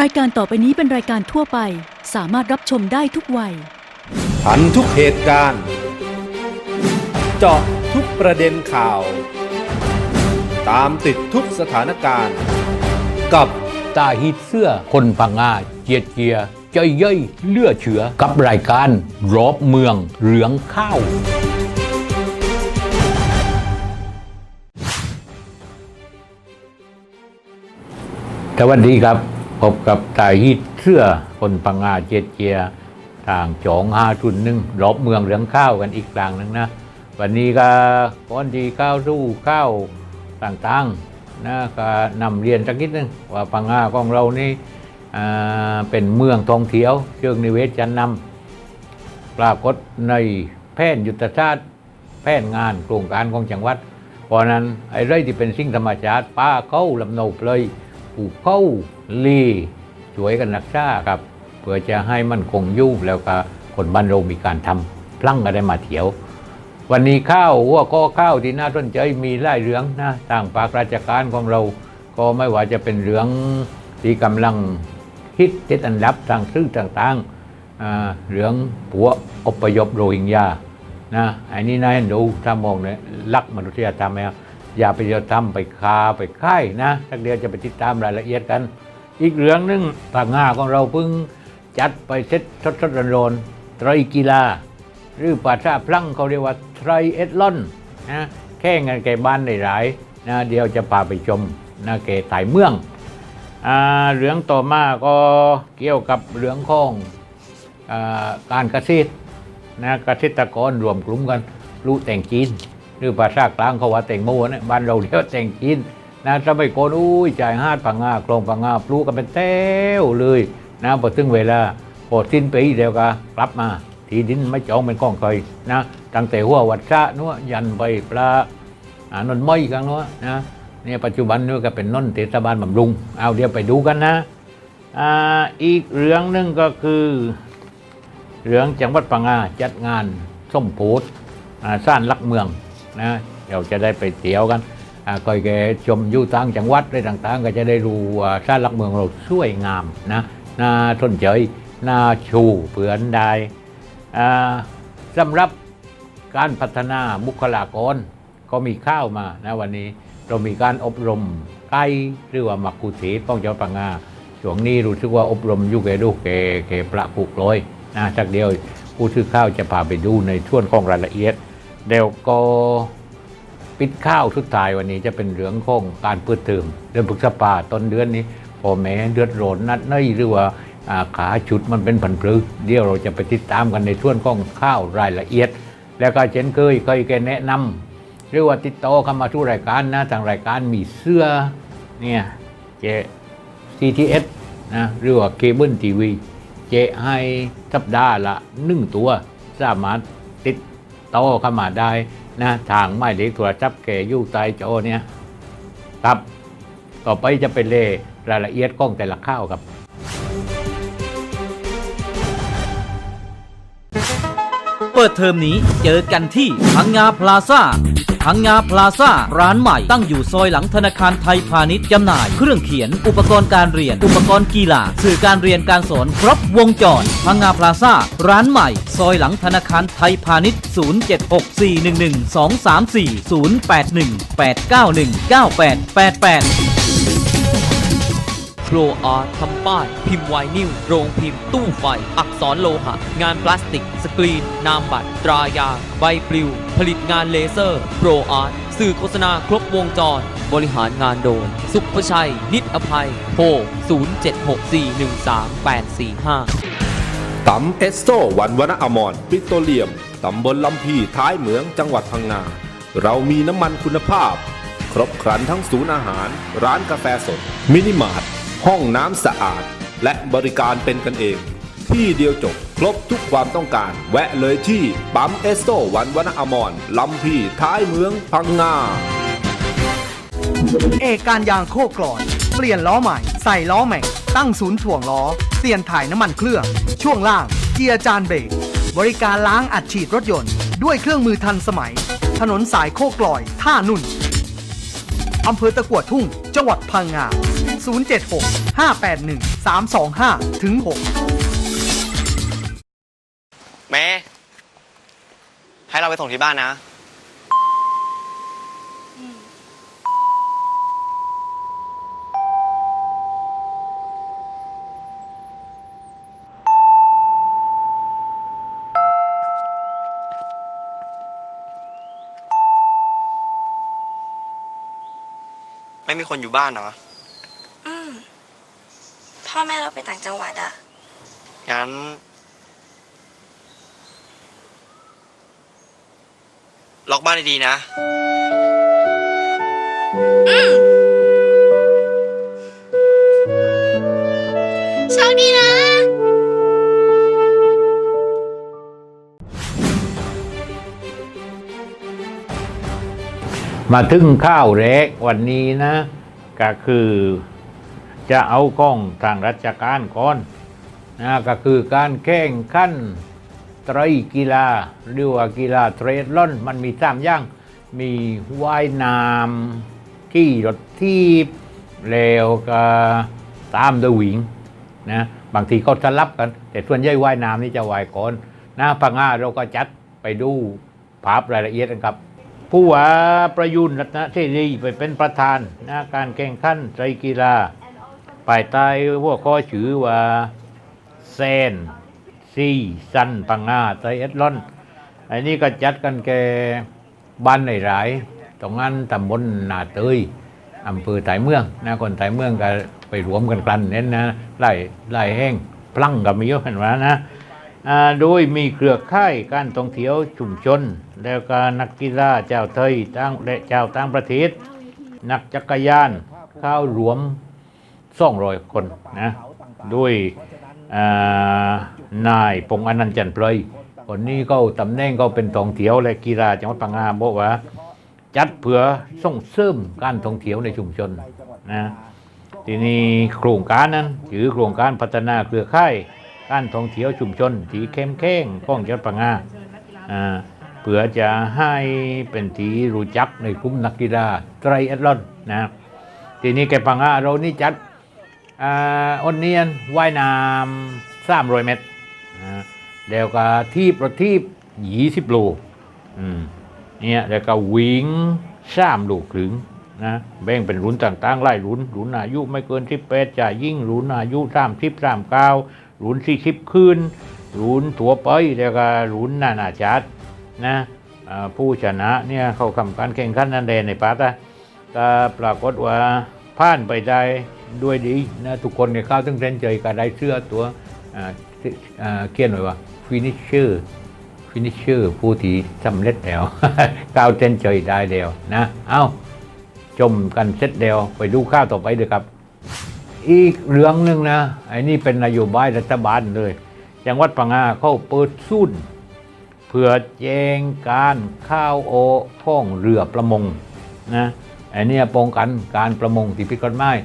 รายการต่อไปนี้เป็นรายการทั่วไป สามารถรับชมได้ทุกวัย ทันทุกเหตุการณ์ เจาะทุกประเด็นข่าว ตามติดทุกสถานการณ์ กับตาฮิตเสื้อคนพังงาเจียดเกียร์ใจเย่ยเลือเฉือกับรายการรอบเมืองเหลืองข้าว สวัสดีครับ พบกับตาฮิตเสื้อคนพังงาเจียเกียทางจองห้าทุนหนึ่งรอบเมืองเหลืองข้าวกันอีกครั้งหนึ่งนะ วันนี้ก็ก่อนที่ข้าวสู้ข้าวต่างๆนะก็นำเรียนสักนิดนึงว่าพังงาของเรานี่เป็นเมืองท่องเที่ยว เชิงนิเวศชั้นนำปรากฏในแผนยุทธศาสตร์แผนงานโครงการของจังหวัด เพราะนั้นไอ้ไรที่เป็นสิ่งธรรมชาติป้าเข้าลำโนเปลยผูกเข้า ลีช่วยกันรักษาครับเพื่อจะให้มันคงยู่แล้วก็คนบ้านเรามีการทำพลั่งก็ได้มาเที่ยว วันนี้ข้าวหัวข้อข้าวที่น่าสนใจมีหลายเรืองนะทางภาคราชการของเรา ก็ไม่ว่าจะเป็นเรืองที่กำลังฮิตติดอันดับทางสื่อต่างๆเรืองผัวอพยพโรฮิงญานะอันนี้นายดูถ้ามองเนี่ยลักมนุษยธรรมไหมอย่าไปจะทำไปคาไปค่ายนะทักเดียวจะไปติดตามรายละเอียดกัน อีกเรื่องหนึ่งทางงาของเราเพิ่งจัดไปเซตทศรนไตรกีฬา หรือภาษาพลังเขาเรียกว่าไทรเอทลอนนะแข่งกันแก่บ้านในหลายๆนะเดี๋ยวจะพาไปชมนะแก่ไต่เมืองอ่าเรื่องต่อมาก็เกี่ยวกับเรื่องของอาการเกษตรนะเกษตรกรรวมกลุ่มกันรู้แต่งจีน หรือภาษากลางเขาว่าแต่งโมนะบ้านเราเรียกว่าแต่งจีน นะสมัยก่อนอุ้ยจ่ายห้าดพังงาคลองพังงาปลูกกันเป็นแต้วเลยนะพอถึงเวลาพอสิ้นปีเดียวก็กลับมา ที่ดินไม่จองเป็นของใครนะตั้งแต่หัววัดชะนู้ยันไปปลาอ่านนไม่กันนู้นะเนี่ยปัจจุบันนู้ก็เป็นนนท์เทศบาลบำรุง เอาเดี๋ยวไปดูกันนะอ่าอีกเรื่องหนึ่งก็คือเรื่องจังหวัดปังงาจัดงานส้มโพดอ่าสร้างลักเมืองนะเดี๋ยวจะได้ไปเที่ยวกัน อ่าคอยแกชมยู่ต่างจังหวัดอะไรต่างๆ ก็จะได้รู้ว่าสร้างลักเมืองเราสวยงามนะน่าสนใจน่าชูเผื่อนได้สำหรับการพัฒนาบุคลากรก็มีข้าวมานะวันนี้เรามีการอบรมไก่หรือว่ามักคุเทศป้องเจ้าปังงาช่วงนี้รู้สึกว่าอบรมยุเกดูเกเกประปุกลอยนะสักเดียวผู้ซื้อข้าวจะพาไปดูในช่วงของรายละเอียดเดี๋ยวก็ ปิดข้าวทุดท้ายวันนี้จะเป็นเรื่องของการเปิดเทอมเดือนพฤษภาต้นเดือนนี้พ่อแม่เดือดร้อนนัดเนยหรือว่าขาชุดมันเป็นผันพลึกเดี๋ยวเราจะไปติดตามกันในช่วงของข้าวรายละเอียด แล้วก็เช่นเคยเคยแกแนะนำหรือว่าติดต่อเข้ามาทุกรายการนะทางรายการมีเสื้อเนี่ยเจ CTS นะหรือว่าเคเบิลทีวีเจให้สัปดาห์ละหนึ่งตัว สามารถติดต่อเข้ามาได้ นะทางหมายเลขโทรศัพท์แก่ยู่ใจโจเนี่ยครับต่อไปจะเป็นเลรายละเอียดกล้องแต่ละข้าวครับเปิดเทอมนี้เจอกันที่พังงาพลาซ่า พังงาพลาซ่าร้านใหม่ตั้งอยู่ซอยหลังธนาคารไทยพาณิชย์จำหน่าย เครื่องเขียน อุปกรณ์การเรียน อุปกรณ์กีฬาสื่อการเรียนการสอนครบวงจรพังงาพลาซ่าร้านใหม่ ซอยหลังธนาคารไทยพาณิชย์ 0764112340819888 โครอาร์ทำป้าย พิมพ์ไวนิลโรงพิมพ์ ตู้ไฟ อักษรโลหะ งานพลาสติก สกรีน นามบัตร ตรายางใบปลิว ผลิตงานเลเซอร์ โปรอาร์ตสื่อโฆษณาครบวงจร บริหารงานโดย สุภชัย นิดอภัยโทร0764138845ตำเอสโซวันวนะอมรปิโตรเลียมตำบลลำพีท้ายเหมืองจังหวัดพังงา เรามีน้ำมันคุณภาพ ครบครันทั้งศูนย์อาหาร ร้านกาแฟสด มินิมาร์ท ห้องน้ำสะอาด และบริการเป็นกันเอง ที่เดียวจบครบทุกความต้องการ แวะเลยที่ปั๊มเอสโซวันวนอมรลำพีท้ายเมืองพังงาเอกการยางโคกลอน เปลี่ยนล้อใหม่ ใส่ล้อแม็กตั้งศูนย์ถ่วงล้อ เปลี่ยนถ่ายน้ำมันเครื่อง ช่วงล่างเกียร์จานเบรกบริการล้างอัดฉีดรถยนต์ ด้วยเครื่องมือทันสมัย ถนนสายโคกลอย ท่านุ่นอำเภอตะกัวทุ่ง จังหวัดพังงา 076 581 325ถึง6เมย์ให้เราไปส่งที่บ้านนะไม่มีคนอยู่บ้านเหรอ พ่อแม่เราไปต่างจังหวัดอะงั้น ล็อกบ้านดีๆนะ โชคดีนะ มาถึงข้าวแรกวันนี้นะ ก็คือ จะเอากล้องทางราชการก่อนนะก็คือการแข่งขันไตรกีฬาเรียกว่ากีฬาเทรดล่อน มันมีสามอย่าง มีว่ายน้ำขี่รถทีบแล้วก็ตามด้วยวิ่งนะบางทีก็สลับกัน แต่ส่วนใหญ่ว่ายน้ำนี่จะว่ายก่อนนะพังงาเราก็จัดไปดูภาพรายละเอียดกันครับผู้ว่าประยุนรัตนเสรีไปเป็นประธานนะการแข่งขันไตรกีฬา ภายใต้หัวข้อชื่อว่าเซนซีซันปังงาไตเอสลอน อันนี้ก็จัดกันแกบ้านหลายๆตรงนั้นตำบลนาเตยอำเภอไต่เมืองนะคนไต่เมืองก็ไปรวมกันกลั่นเน้นนะไล่ไล่แห้งพลังกับมีเยอะเห็นไหมนะโดยมีเครือข่ายการท่องเที่ยวชุมชน แล้วก็นักกีฬาเจ้าไทยตั้งและเจ้าต่างประเทศ นักจักรยานเข้ารวม ส่องรอยคนนะด้วยอ่านายพงษ์อนันต์จันทร์เพลยคนนี้ก็ตำแหน่งก็เป็นท่องเที่ยวและกีฬาจังหวัดปังงาบอกว่า จัดเพื่อส่งเสริมการท่องเที่ยวในชุมชนนะทีนี้โครงการนั้นถือโครงการพัฒนาเครือข่ายการท่องเที่ยวชุมชนที่เข้มแข็งของจังหวัดปังงาอ่าเพื่อจะให้เป็นที่รู้จักในกลุ่มนักกีฬาไตรแอตลอนนะทีนี้แกปังงาเรานี่จัด อ่อนเนียนว่ายน้ำสามร้อยเมตรนะแล้วก็ทีบรถทีบยี่สิบโลเนี่ยแล้วก็วิ่งสามโลครึ่งนะแบ่งเป็นรุ่นต่างๆไล่รุ่นรุ่นอายุไม่เกินสิบแปดจะยิ่งรุ่นอายุสามสิบสามเก้ารุ่นสี่สิบคืนรุ่นถั่วไปแล้วก็รุ่นนานาชาตินะผู้ชนะเนี่ยเขาทำการแข่งขันนันแดนในปาตะก็ปรากฏว่า ผ่านไปได้ด้วยดีนะทุกคนเนี่ยเข้าถึงเส้นใจก็ได้เสื้อตัวอ่าที่อ่าเขียนไว้ว่า finisher finisher ผู้ที่สำเร็จแล้วก้าวเส้นใจได้แล้วนะ เอ้าชมกันเสร็จแล้วไปดูข้าวต่อไปเลยครับ อีกเรื่องหนึ่งนะไอ้นี่เป็นนโยบายรัฐบาลเลยจังหวัดปังงาเขาเปิดศูนเพื่อแจ้งการข้าวโอข้องเรือประมงนะ อ้เนี่ยป้องกันการประมงที่ผิดกฎหมาย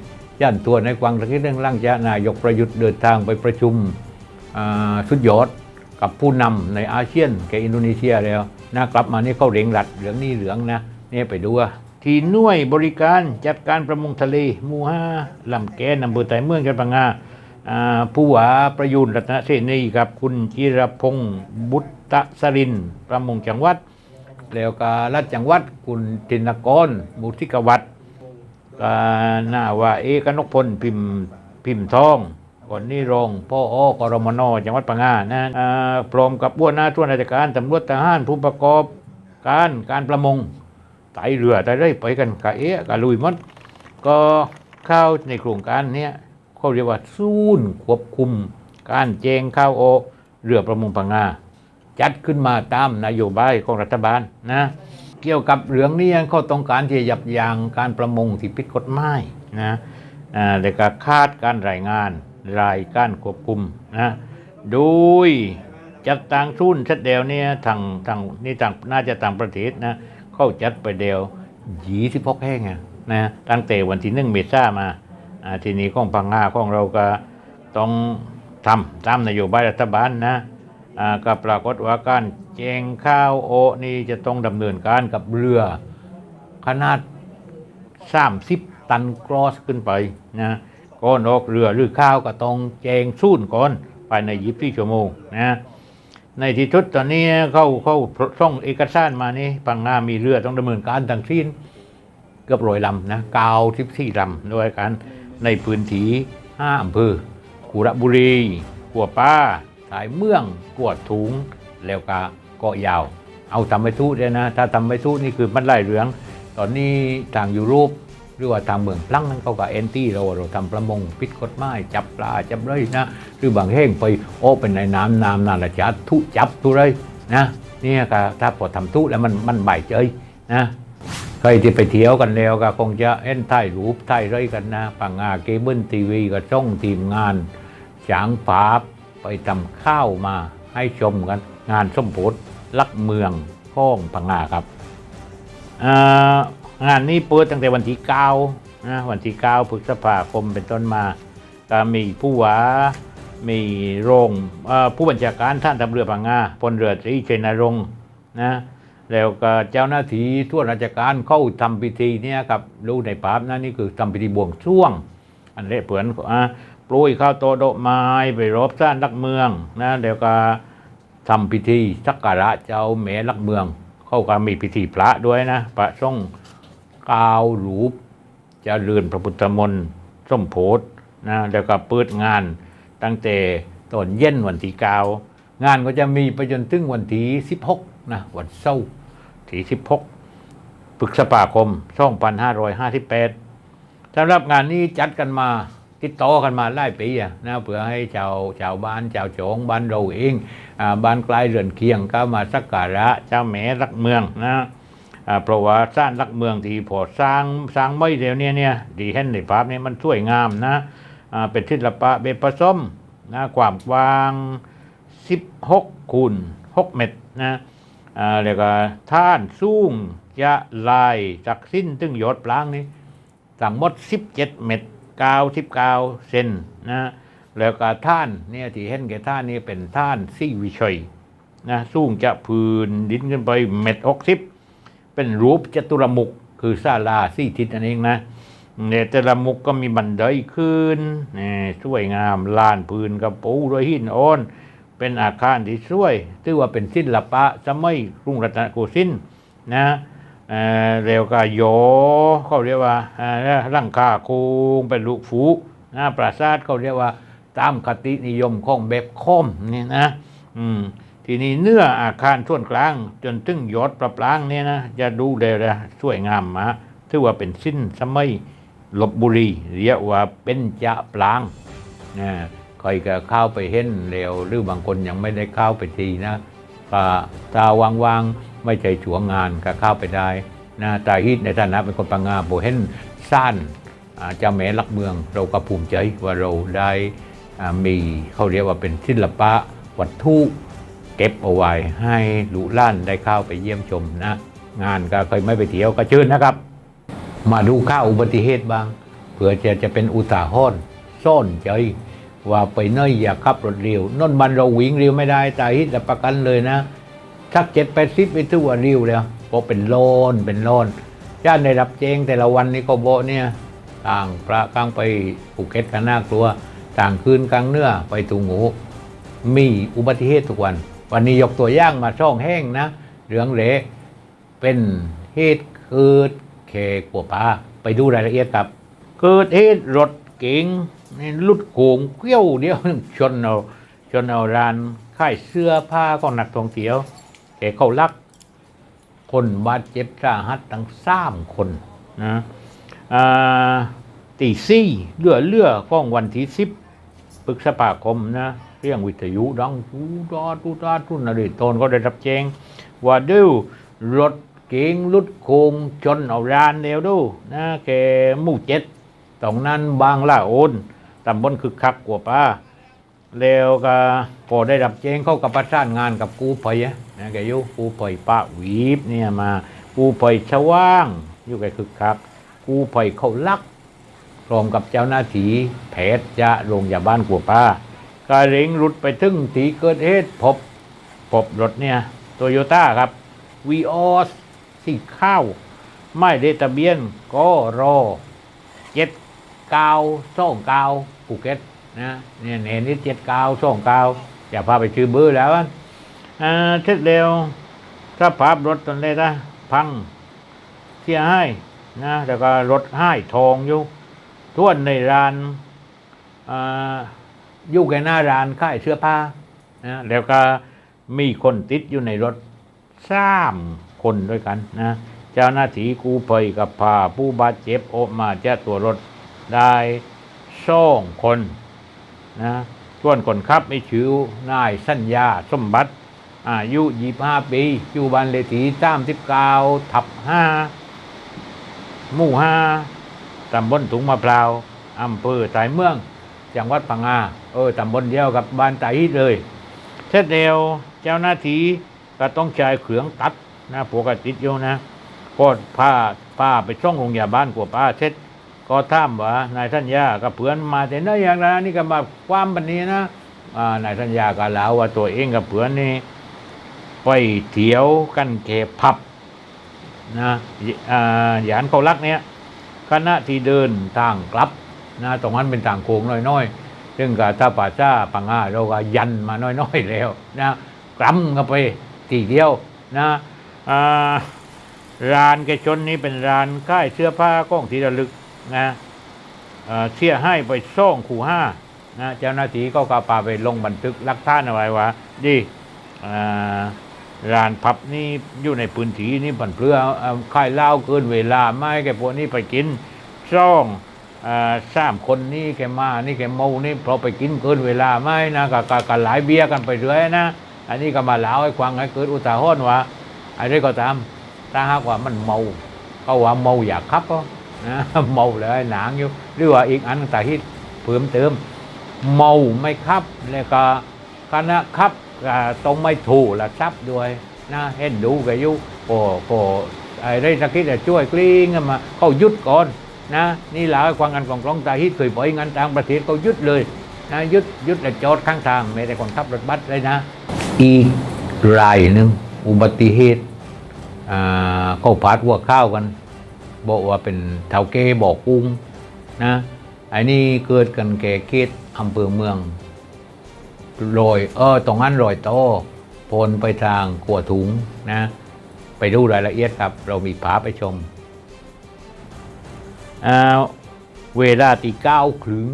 ย่านตัวในกวางตะกี้เรื่องร่างจะนายกประยุทธ์เดินทางไปประชุมสุดยอดกับผู้นำในอาเซียนแกบอินโดนีเซียแล้วนะกลับมานี่เขาเร่งรัดเหลืองนี่เหลืองนะเนี่ยไปดูว่าที่หน่วยบริการจัดการประมงทะเลมู่าลำแกนอำเภอไตเมืองจังหวัดปังงาผู้ว่าประยุนรัตนเสนีกับคุณจิรพงศ์บุตตสริน ประมงจังหวัด แล้วก็รัฐจังหวัดคุณธินกรบุตริกวัตก็น่าว่าเอกนกพลพิมพิมทองคนนี้รองพ่ออกรมนจังหวัดปังงานะอ่าพร้อมกับบัวหน้าส่วนราชการตำรวจทหารผู้ประกอบการการประมงไตเรือไตเรื่อยไปกันกะเอะกะลุยหมดก็เข้าในโครงการเนี้ยเขาเรียกว่าศูนย์ควบคุม การแจงข้าวโอเรือประมงปังงา จัดขึ้นมาตามนโยบายของรัฐบาลนะเกี่ยวกับเรื่องนี้เขาต้องการที่จะยับยั้งการประมงที่ผิดกฎหมายนะอ่าแล้วก็คาดการรายงานรายการควบคุมนะโดยจัดต่างทุนชัดเดียวเนี่ยทางทางนี่ต่างน่าจะต่างประเทศนะเข้าจัดไปเดียวยี่สิบหกแห่งนะตั้งแต่วันที่หนึ่งเมษามาอ่าทีนี้ของพังงาของเราก็ต้องทำตามนโยบายรัฐบาลนะ ก็ปรากฏว่าการแจงข้าวโอนี่จะต้องดำเนินการกับเรือขนาด 30 ตันกรอสขึ้นไปนะก่อนออกเรือหรือข้าวก็ต้องแจงสู้นก่อนภายในยิบที่ชั่วโมงนะในที่ทุดตอนนี้เขาเขาส่งเอกสารมานี่ปังงามีเรือต้องดำเนินการทั้งสิ้นเกือบร้อยลำนะเก้าสิบสี่ลำด้วยกันในพื้นที่ห้าอำเภอกุระบุรีกัวป้า สายเมืองกวดถุงแล้วก็เกาะยาว เอาทำไปทูตเนี่ยนะ ถ้าทำไปทูตนี่คือมันไล่เหลือง ตอนนี้ทางยุโรปหรือว่าทางเมืองพลังนั้นเขาก็แอนตี้เราเราทำประมงพิษกฎหมายจับปลาจับเลยนะ หรือบางแห่งไปโอ้เป็นในน้ำน้ำนาละจัดทุจับทุเลยนะเนี่ยก็ถ้าพอทำทุแล้วมันมันใบเจยนะใครที่ไปเที่ยวกันแล้วก็คงจะเห็นถ่ายรูปถ่ายไรกันนะปังงาเกเบิลทีวีก็ช่องทีมงานฉางฝา ไปทำข้าวมาให้ชมกัน งานส้มโพธลักเมืองข้องปังงาครับงานนี้เปิดตั้งแต่วันที่เก้านะวันที่เก้าพฤษภาคมเป็นต้นมาก็มีผู้ว่ามีโรงเอ่อผู้บัญชาการท่านทำเรือปังงาพลเรือตรีชนรงค์นะแล้วก็เจ้าหน้าที่ทั่วราชการเข้าทำพิธีเนี่ยครับรู้ในภาพนะนี่คือทำพิธีบวงสรวง อันนี้เผือนอะ ปลุยข้าวโตโดไม้ไปรบสร้างลักเมืองนะแล้วก็ทำพิธีสักการะเจ้าแม่ลักเมือง เข้าก็มีพิธีพระด้วยนะพระส่งกาวหลูปจะเรือนพระพุทธมนต์ส้มโพธนะแล้วก็เปิดงานตั้งแต่ตอนเย็นวันที่เก้างานก็จะมีไปจนถึงวันที่16นะวันเสาร์ที่16พฤษภาคม2558สำหรับงานนี้จัดกันมา ติดต่อกันมาหลายปีอะนะเพื่อให้ชาวชาวบ้านชาวโจงบ้านเราเองอบ้านใกล้เรือนเคียงก็มาสักการะเจ้าแม่รักเมืองนะเพราะว่าสร้างรักเมืองที่พอสร้างสร้างไม่เดียวเนี้เนี่ยดีเห็นในภาพนี้มันสวยงามนะเป็นศิลปะเบผสมนะความกว้าง 16คูณ6เมตรนะอ่าแล้วก็ท่านสูงจะลายจากสิ้นตึงยอดปลางนี้ทั้งหมด 17 เมตร 99เซนนะแล้วก็ท่านเนี่ยที่เห็นแก่ท่านนี่เป็นท่านซี่วิชัยนะสูงจะพื้นดินขึ้นไปเมตร60เป็นรูปจตุรมุกคือศาลาสี่ทิศนั่นเองนะเนี่ยแต่ละมุกก็มีบันไดขึ้นนี่สวยงามลานพื้นกับปูด้วยหินอ่อนเป็นอาคารที่สวยถือว่าเป็นศิลปะสมัยกรุงรัตนโกสินทร์นะ เร็วก็โยเขาเรียกว่าร่างคาโคงเป็นลูกฟูนะปราสาทเขาเรียกว่าตามคตินิยมของแบบคมนี่นะทีนี้เนื้ออาคารส่วนกลาง จนถึงยอดประปรางเนี่ยนะจะดูเลยนะสวยงามมาถือว่าเป็นสิ้นสมัยลบบุรี เรียกว่าเป็นจะปลางนะใครก็เข้าไปเห็นเร็วหรือบางคนยังไม่ได้เข้าไปทีนะก็ตาวางๆ ไม่ใจฉวงงานก็เข้าไปได้นะตาฮิตในฐานะเป็นคนปังงาโบเห็นซ่านเจ้าแม่ลักเมือง เราก็ภูมิใจว่าเราได้มีเขาเรียกว่าเป็นศิลปะวัตถุเก็บเอาไว้ให้ลูล้านได้เข้าไปเยี่ยมชมนะ งานก็เคยไม่ไปเที่ยวก็เชิญนะครับ มาดูข่าวอุบัติเหตุบ้างเพื่อจะจะเป็นอุทาหรณ์ซ่อนใจว่าไปเนยอย่าขับรถเร็วน่นบันเราวิ่งเร็วไม่ได้ตายฮิตประกันเลยนะ สักเจ็ดแปดสิบไปทั่วเร็วเลยเพราะเป็นโลนเป็นโลนย่านได้รับแจ้งแต่ละวันนี้ก็โบเนี่ยต่างพระกลางไปภูเก็ตกันน่ากลัว ต่างคืนกลางเนื้อไปตูงูมีอุบัติเหตุทุกวัน วันนี้ยกตัวอย่างมาช่องแห้งนะเหลืองเหลเป็นเหตุเกิดเคกัวปลาไปดูรายละเอียดครับ เกิดเหตุรถเก๋งนี่ลุดโขงเกี้ยวเดียวชนเอาชนเอาร้านขายเสื้อผ้าของนักท่องเที่ยว แกเขาลักคนบาดเจ็บสาหัสทั้งสามคนนะตีซี่เลือเลือก้องวันที่สิบพฤษภาคมนะเรื่องวิทยุดังตูดาตูดาทุนอะไรตนก็ได้รับแจ้งว่าดูรถเก๋งลุดโคงชนเอารานเดียวดูนะแกมู่เจ็ดตรงนั้นบางละโอนตำบลคือคักกว่าป้า แล้วก็พอได้รับแจ้งเข้ากับประสานงานกับกู้ภัยะนะแกอยู่กู้ภัยป้าวีบเนี่ยมากู้ภัยชว่างอยู่แกคือคักกู้ภัยเขาลักพร้อมกับเจ้าหน้าที่แพทย์จะโรงพยาบาลกัวป้าก็เร่งรุดไปถึงที่เกิดเหตุพบพบรถเนี่ยโตโยต้าครับวีออสสีข้าวไม่ได้ทะเบียนก็รอเจ็ดเก้าส่องเก้าภูเก็ต นะเนี่ยเนนิดเจ็ดเก้าส่องเก้าอย่าพาไปชื่อเบอร์แล้วอ่าเท็ดเร็วถ้าภาพรถตอนแรกนะพังเสียให้นะแล้วก็รถให้ทองอยู่ท่วนในร้านอ่าอยู่แกหน้าร้านขายเสื้อผ้านะแล้วก็มีคนติดอยู่ในรถสามคนด้วยกันนะเจ้าหน้าที่กู้ภัยกับพาผู้บาดเจ็บออกมาจากตัวรถได้สองคน นะส่วนคนขับไม่ชื่อนายสัญญาสมบัติอายุ25ปีอยู่บ้านเลขที่39ทับ5หมู่5ตำบลถุงมะพร้าวอำเภอสายเมือง จังหวัดพังงาเออตำบลเดียวกับบ้านตาฮิตเลยเสร็จแล้วเจ้าหน้าที่ก็ต้องใช้เครื่องตัดนะพวกติดอยู่นะก็พาป้าไปช่องโรงพยาบาลกว่าป้าเสร็จ ก็ถามว่านายทัญญากับเพื่อนมาแต่ไหนอย่างไรนี่ก็มาความบันนี้นะนายทัญญาก็เล่าว่าตัวเองกับเพื่อนนี่ไปเที่ยวกันเก็บผับนะอ่าหยานเขารักเนี้ยขณะที่เดินทางกลับนะตรงนั้นเป็นทางโค้งน้อยๆ ซึ่งกับถ้าป่าจ้าปังงาเราก็ยันมาน้อยๆแล้วนะกลัมกันไปทีเดียวนะร้านแกชนนี้เป็นร้านค่ายเสื้อผ้าก้องที่ระลึก นะเเชี่ยให้ไปซ่องขู่ห้านะเจ้าหน้าที่ก็กาปาไปลงบันทึกลักท่านเอาไว้ว่าดีอ่าร้านพับนี่อยู่ในพื้นที่นี่ผันเพื่อเอ่อค่ายเหล้าเกินเวลาไม่แกพวกนี้ไปกินซ่องสามคนนี่แกมานี่แกเมานี่เพราะไปกินเกินเวลาไม่นะกกกหลายเบียร์กันไปเรื่อยนะอันนี้ก็มาเล่าให้ฟังให้เกิดอุทาหรณ์ว่าอะไรก็ตามถ้าหากว่ามันเมาก็ว่าเมาอยากขับก็ เมาเลยหนังอยู่หรือว่าอีกอันต่างที่เพิ่มเติม เมาไม่ขับ แล้วก็คณะขับต้องไม่ถูกละทรัพย์ด้วยนะเห็นดูกันอยู่ก็ก็ไอ้ได้สักทีแต่ช่วยกลิ้งมาเขาหยุดก่อนนะนี่หลายความกันของกล้องตาฮิตเคยปล่อยงานต่างประเทศเขาหยุดเลยนะหยุดหยุดแล้วจอดข้างทางไม่ได้คนขับรถบัสเลยนะ อีกรายหนึ่งอุบัติเหตุอ่าเขาพัดวัวข้าวกัน บอกว่าเป็นเท่าเกบอกกุ้งนะไอ้นี่เกิดกันแก่เขตอำเภอเมืองลอยเออตรงนั้นลอยโตพลไปทางขัวถุงนะ ไปดูรายละเอียดครับ เรามีภาพไปชมเวลาตีเก้าครึ่ง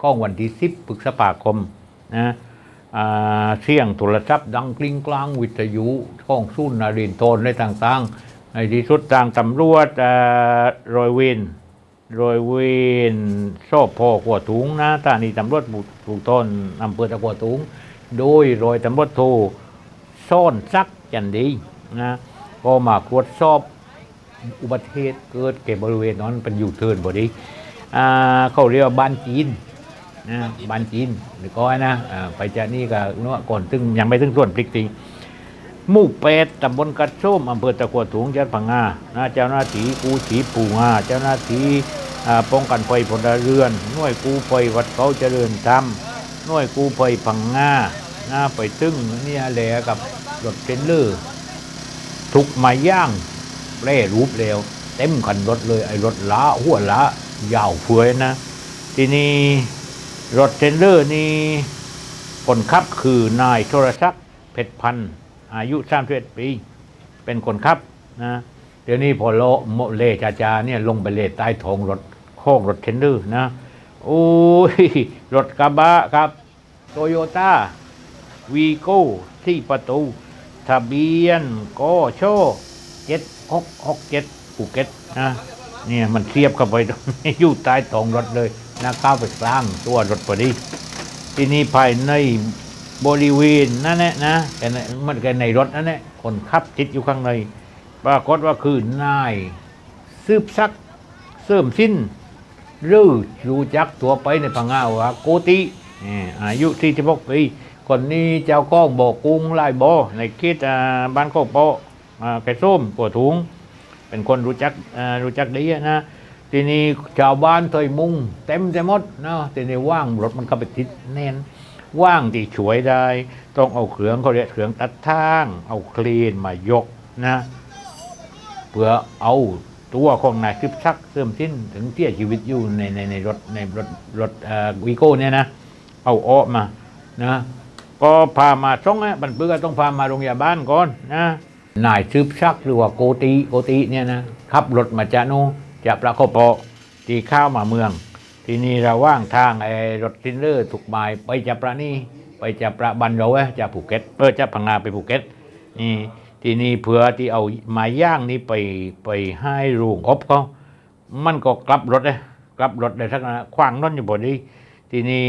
ของวันที่สิบพฤษภาคมนะเสียงโทรศัพท์ดังกลิ้งกลางวิทยุช่องสุ่นนารินทรในต่างๆ ในที่สุดทางตำรวจรอยเวนรอยเวนชอบพอขัวถุงนะท่านีตำรวจถูกต้นอำเภอตะกัวถุง โดยรอยตำรวจโทซ่อนซักจันดีนะก็มาตรวจสอบอุบัติเหตุเกิดเก็บบริเวณนั้นเป็นอยู่เทินบอดีอ่าเขาเรียกว่าบ้านจีนนะบ้านจีนหรือก้อยนะอ่าไปจากนี่ก็เนาก่อนถึงยังไม่ถึงส่วนพริกติง หมู่เป็ดตำบลกระส้มอำเภอตะกัวถุงจังหวัดพังงานะเจ้าหน้าที่กู้ชีพปูงาเจ้าหน้าที่ป้องกันไฟพลเรือนหน่วยกู้ไฟวัดเขาเจริญธรรมหน่วยกู้ไฟพังงาหนะไปตึงเนี่ยแหละกับรถเทรลเลอร์ทุกไมาย่างแปรรูปเร็วเต็มคันรถเลยไอ้รถล้าหัวล้ายาวเฟือยนะ ทีนี้รถเทรลเลอร์นี่คนขับคือนายโทรศักดิ์เพชรพันธ์ อายุ31ปี เป็นคนขับนะเดี๋ยวนี้พอโลโมเลจาจาเนี่ยลงไปเลใต้ท้องรถโค้งรถเทรลเลอร์นะโอ้ยรถกระบะครับโตโยต้าวีโก้ที่ประตู ทะเบียนก็โชเจ็ดหกหกเจ็ดภูเก็ตนะเนี่ยมันเทียบเข้าไปอยู่ใต้ท้องรถเลยนะก้าวไปกลางตัวรถพอดี ที่นี่ภายใน บริเวณนั่นแหละนะแต่ในมันก็ในรถนั่นแหละคนขับติดอยู่ข้างใน ปรากฏว่าคือนายซืบซักเสริมสิ้นรือรู้จักตัวไปในพังงาว่าโกตินี่อายุ46ปีคนนี้เจ้าก้องบอกุ้งลายบอในเขตอ่าบ้านโคกโปะอ่าไก่ส้มกัวถุง เป็นคนรู้จักอ่ารู้จักดีนะทีนี้ชาวบ้านเทยมุงเต็มจะหมดเนาะทีนี้ว่างรถมันก็ไปติดแน่น ว่างที่ช่วยได้ ต้องเอาเครื่องเขาเรียกเครื่องตัดทาง เอาคลีนมายกนะเพื่อเอาตัวของนายคลิปชักเสื่อมสิ้นถึงเสียชีวิตอยู่ในในในรถในรถรถอีโก้เนี่ยนะเอาออกมานะก็พามาส่องนะบันปือก็ต้องพามาโรงพยาบาลก่อนนะนายซืบชักหรือว่าโกติโกติเนี่ยนะขับรถมาจากโนนจากประโคโปะที่ข้าวมาเมือง ทีนี้ระหว่างทางไอ้รถทินเลอร์ถูกหมายไปจากประนี่ไปจากประบันเราเว้จากภูเก็ตเออจากพังงาไปภูเก็ตนี่ทีนี้เผื่อที่เอาไม้ย่างนี้ไปไปให้ลุงอบเขามันก็กลับรถเลยกลับรถเลยทักนะขวางนั่นอยู่บนนี้ทีนี้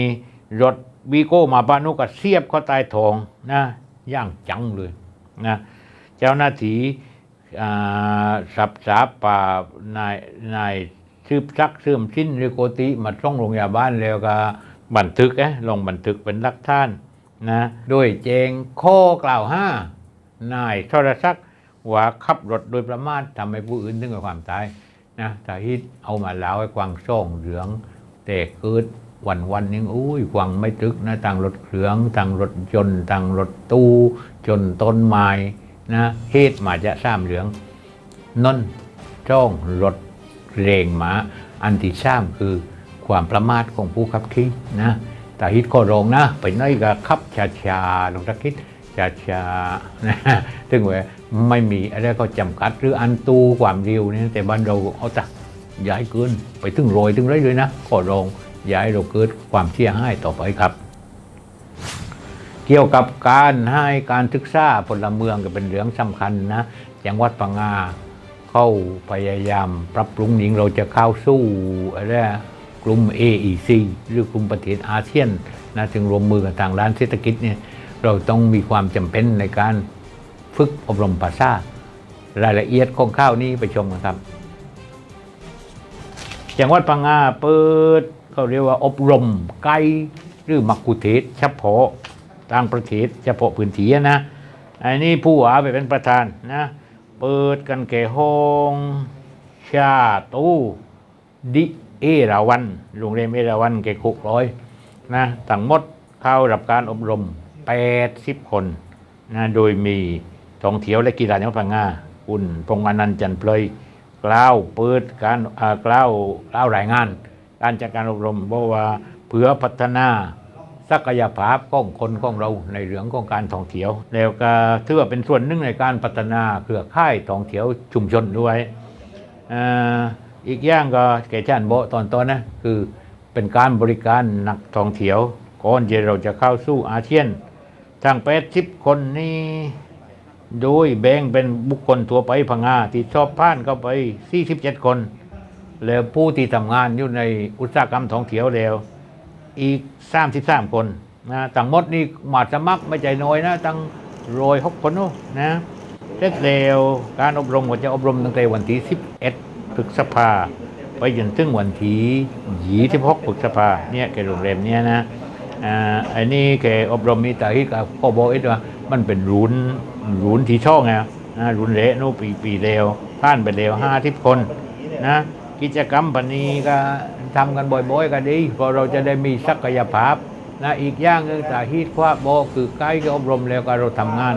รถวีโก้มาบ้านนุก็เสียบเขาใต้ท้องนะย่างจังเลยนะเจ้าหน้าที่อ่าสับสาป่านายนาย ซืบซักเสื่อมสิ้นหรือโกติมาส่งโรงพยาบาลแล้วก็บันทึกเอ๊ะลงบันทึกเป็นหลักฐานนะโดยแจงข้อกล่าวห้านายทรศักดิ์ว่าขับรถโดยประมาททำให้ผู้อื่นถึงกับความตายนะแต่ที่เอามาเล่าให้กวางส่งเหลือง แต่เกิดวันวันนึงอุ้ยกวางไม่ตึกนะต่างรถเครื่องต่างรถยนต์ต่างรถตู้จนต้นไม้นะเหตุมาจะสร้ามเหลืองนนจ้องรถ เรงหมาอันที่สามคือความประมาทของผู้ขับขี่นะแต่ฮิตก็รองนะ ไปน้อยก็ขับชาๆลงตะคิดชาๆนะถึงว่าไม่มีอะไรก็จำกัดหรืออันตูความเร็วเนี่ยแต่บ้านเราเอาแต่ย้ายเกินไปถึงโรยถึงไรเลยนะขอรองย้ายเราเกิดความเชี่ยให้ต่อไปครับ เกี่ยวกับการให้การศึกษาพลเมืองก็เป็นเรื่องสำคัญนะจังหวัดปังงา เข้าพยายามปรับปรุงหญิงเราจะเข้าสู้อะไรนะกลุ่ม AEC หรือกลุ่มประเทศอาเซียนนะถึงรวมมือกันทางด้านเศรษฐกิจเนี่ยเราต้องมีความจำเป็นในการฝึกอบรมภาษารายละเอียดของข้าวนี้ไปชมกันครับจังหวัดพังงาเปิดเขาเรียกว่าอบรมไกด์หรือมักคุเทศเฉพาะต่างประเทศเฉพาะพื้นที่นะอันนี้ผู้ว่าไปเป็นประธานนะ ปิดกันแก่ห้องชาตูดิเอราวันโรงเรียนเอราวันแก่คุกร้อยนะทั้งหมดเข้ารับการอบรม 80 คนนะโดยมีท่องเที่ยวและกีฬาจังหวัดพังงาคุณพงอนันต์จันเพลยกล่าวเปิดการกล่าวกล่าวรายงาน การจัดการอบรมบอกว่าเพื่อพัฒนา ศักยภาพของคนของเราในเรื่องของการท่องเที่ยว แล้วก็ถือว่าเป็นส่วนหนึ่งในการพัฒนาเครือข่ายท่องเที่ยวชุมชนด้วยอีกอย่างก็แก่ชานโบตอนต้นนะคือเป็นการบริการนักท่องเที่ยวก่อนที่เราจะเข้าสู่อาเซียนทาง80คนนี้โดยแบ่งเป็นบุคคลทั่วไปพังงาที่ชอบผ่านเข้าไป 47 คน แล้วผู้ที่ทำงานอยู่ในอุตสาหกรรมท่องเที่ยวแล้ว อีก33คนนะทั้งหมดนี่มาสมัครไม่ใจน้อยนะตั้งโรยหกคนนู้นนะเสร็จแล้วการอบรมก็จะอบรมตั้งแต่วันที่11พฤษภาไปจนถึงวันที่26พฤษภาเนี่ยแกโรงแรมเนี่ยนะอ่าอันนี้แกอบรมมีแต่ที่กับพ่อบอกเอ็ดว่ามันเป็นรุนรุนที่ช่องไงนะรุนเละนู่ปีปีเร็วผ่านไปเร็วห้าทิพคนนะ กิจกรรมพันนี้ก็ทำกันบ่อยๆก็ดีเพราะเราจะได้มีศักยภาพนะอีกอย่างหนึงแต่ฮีดคว้าบกคือใกล้ก็อบรมแล้วก็เราทำงาน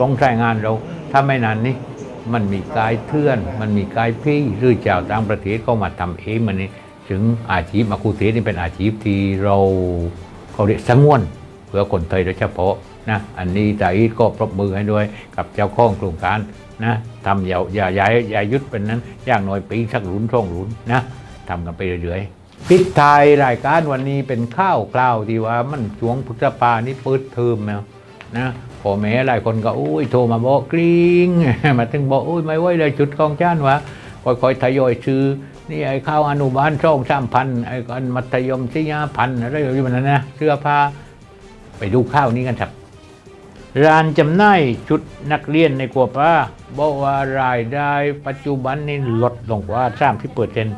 ต้องใช้งานเราถ้าไม่นานนี้มันมีกายเทื่อน มันมีกายพี่หรือเจ้าต่างประเทศเข้ามาทำเองมันนี่ถึงอาชีพมาคุเทศนี่เป็นอาชีพที่เราเขาเรียกสงวนเพื่อคนไทยโดยเฉพาะนะอันนี้จ่าอีทก็ปรบมือให้ด้วยกับเจ้าของโครงการ นะทำอย่าอย่าอย่าอย่ายุดเป็นนั้นอย่างน้อยปีสักหลุนช่องหลุนนะทำกันไปเรื่อยๆปิดท้ายรายการวันนี้เป็นข้าวคราวที่ว่ามันช่วงพุทธปานี่เปิดเทอมแล้วนะพ่อแม่หลายคนก็อุ้ยโทรมาบอกกริ้งมาถึงบอกอุ้ยไม่ไหวเลยจุดของจ้านวะค่อยๆทยอยซื้อนี่ไอ้ข้าวอนุบาลช่องสามพันไอ้อันมัธยมสี่ห้าพันอะไรอย่างนี้มันนะเสื้อผ้าไปดูข้าวนี้กันครับร้านจำหน่ายชุดนักเรียนในกัวป้า บอกว่ารายได้ปัจจุบันนี่ลดลงกว่าสามที่เปอร์เซ็นต์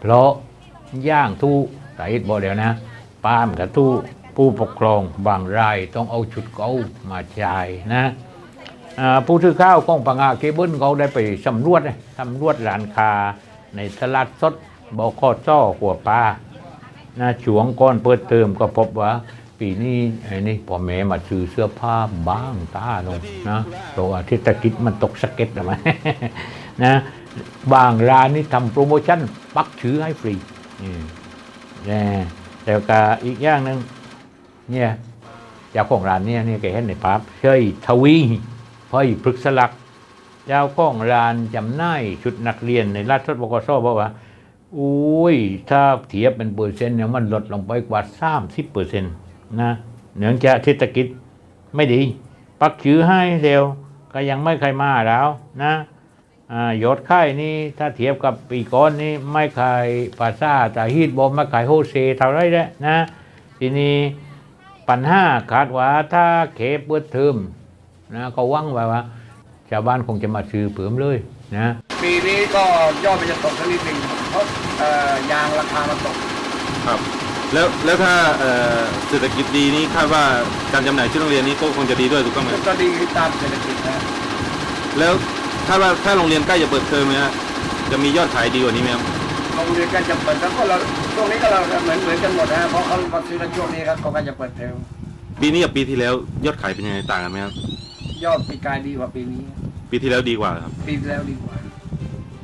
เพราะย่างทุสาเหตุบอกเดี๋ยวนะปามกับทุผู้ปกครองบางรายต้องเอาชุดเก่ามาจ่ายนะผู้ถือข้าวกล้องปังอาเคเบิลเขาได้ไปสำรวจสำรวจร้านคาในตลาดสดบอคอจ้อหัวปลานะช่วงก่อนเปิดเทอมก็พบว่า ปีนี้ไอ้นี่พ่อแม่มาซื้อเสื้อผ้าบ้างตาลงนะเพราะว่าเศรษฐกิจมันตกสะเก็ดนะมันนะบางร้านนี่ทำโปรโมชั่นปักชื่อให้ฟรีนี่นะแล้วก็อีกอย่างหนึ่งเนี่ยเจ้าของร้านเนี่ยเนี่ยแกเห็นในภาพเฮ้ยทวีเฮ้ยพฤกษลักษณ์เจ้าของร้านจำหน่ายชุดนักเรียนในรัฐบกสบอกว่าอุ้ยถ้าเทียบเป็นเปอร์เซ็นต์เนี่ยมันลดลงไปกว่า30เปอร์เซ็นต์ นะเนื่องจากเศรษฐกิจไม่ดี ปักชื่อให้เร็วก็ยังไม่เคยมาแล้วนะอ่ายอดค่ายนี่ถ้าเทียบกับปีก่อนนี่ไม่ขายปาซ่าแต่ฮีดบอมไม่ขายโฮเซเท่าไรแล้วนะทีนี้ปัญหาขาดว่าถ้าเขเปิดเทอมนะก็หวังไว้ว่าชาวบ้านคงจะมาซื้อเพิ่มเลยนะปีนี้ก็ยอดมันจะตกสักนิดหนึ่งเพราะเอ่อยางราคามันตกครับ แล้วแล้วถ้าเอ่อเศรษฐกิจดีนี่คาดว่าการจำหน่ายชุดนักเรียนนี้ก็คงจะดีด้วยถูกต้องไหมก็ดีตามเศรษฐกิจนะแล้วคาดว่าถ้าโรงเรียนใกล้จะเปิดเทอมเนี่ยจะมียอดขายดีกว่านี้ไหมครับโรงเรียนก็จะเปิดแล้วก็เราช่วงนี้ก็เราเหมือนเหมือนกันหมดนะเพราะเขามาซื้อกันช่วงนี้ครับเขาก็จะเปิดเทอมปีนี้กับปีที่แล้วยอดขายเป็นยังไงต่างกันไหมครับยอดปีกายดีกว่าปีนี้ ปีที่แล้วดีกว่าครับ ปีที่แล้วดีกว่า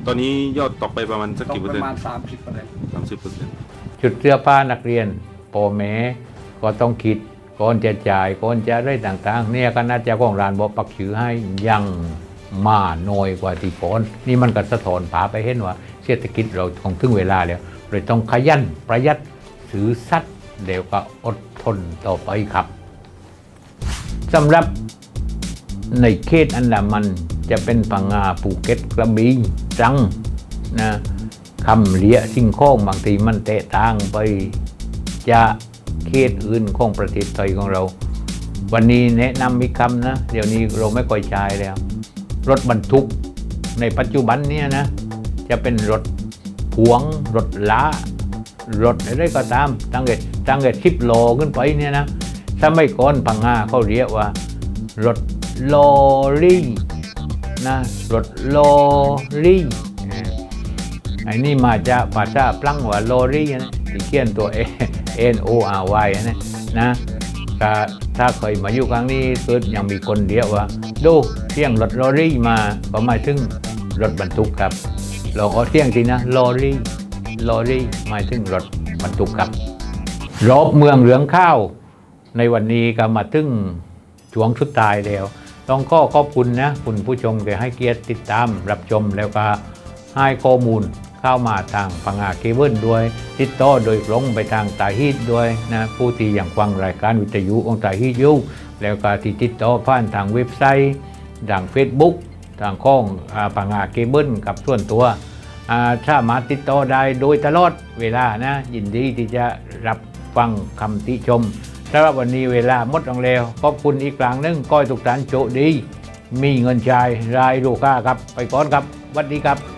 ตอนนี้ยอดตกไปประมาณสักตกกี่เปอปร์เซ็นระต์มาณ30เปอร์เซ็นต์สามสิบเปอร์เซ็นต์ ชุดเสื้อผ้านักเรียนโปอแม้ก็ต้องคิดก่อนจะจ่ายก่อนจะได้ต่างๆ เนี่ยก็น่าจะของร้านบอกปักชื่อให้ยังมาน้อยกว่าที่ก่อน นี่มันก็สะท้อนผาไปเห็นว่า เศรษฐกิจเราคงถึงเวลาแล้วเลยต้องขยันประหยัดซื้อสัตว์เดี๋ยวก็อดทนต่อไปครับสำหรับในเขตอันดามันจะเป็นพังงาภูเก็ตกระบี่ตรังนะ คำเลียสิ่งของบางทีมันแตกต่างไปจะเขตอื่นของประเทศไทยของเรา วันนี้แนะนำอีคำนะ เดี๋ยวนี้เราไม่ค่อยใช้แล้ว รถบรรทุกในปัจจุบันเนี่ยนะ จะเป็นรถพวง รถล้ารถอะไรก็ตามตั้งแต่ตั้งแต่สิบโลขึ้นไปเนี่ยนะถ้าไม่ก่อนพังงาเขาเรียกว่า รถลอรี่นะรถลอรี่ ไอ้นี่มาจากภาษาพลังว่าลอรี่นะที่เขียนตัว N O R Y นะนะถ้าถ้าเคยมาอยู่ครั้งนี้คือยังมีคนเดียวว่า ดูเสียงรถลอรี่มาก็หมายถึงรถบรรทุกครับลองเอาเสียงทีนะลอรี่ลอรี่หมายถึงรถบรรทุกครับรอบเมืองเหลืองข้าว ในวันนี้ก็มาถึงช่วงสุดท้ายแล้ว ต้องก็ขอบคุณนะ คุณผู้ชมที่ให้เกียรติติดตามรับชมแล้วก็ให้ข้อมูล เข้ามาทางพังงาเคเบิลด้วย ติดต่อโดยตรงไปทางตาฮีดด้วยนะผู้ที่อยังฟังรายการวิทยุของตาฮีดอยู่แล้วก็ที่ติดต่อผ่านทางเว็บไซต์ทาง Facebook ทางข้องอาพังงาเคเบิลกับส่วนตัวอ่ามาติดต่อได้โดยตลอดเวลานะยินดีที่จะรับฟังคำติชมสำหรับวันนี้เวลาหมดลงแล้วขอบคุณอีกครั้งหนึ่งก้อยทุกท่านโชคดี มีเงินใช้รายลูกค้าครับ ไปก่อนครับสวัสดีครับ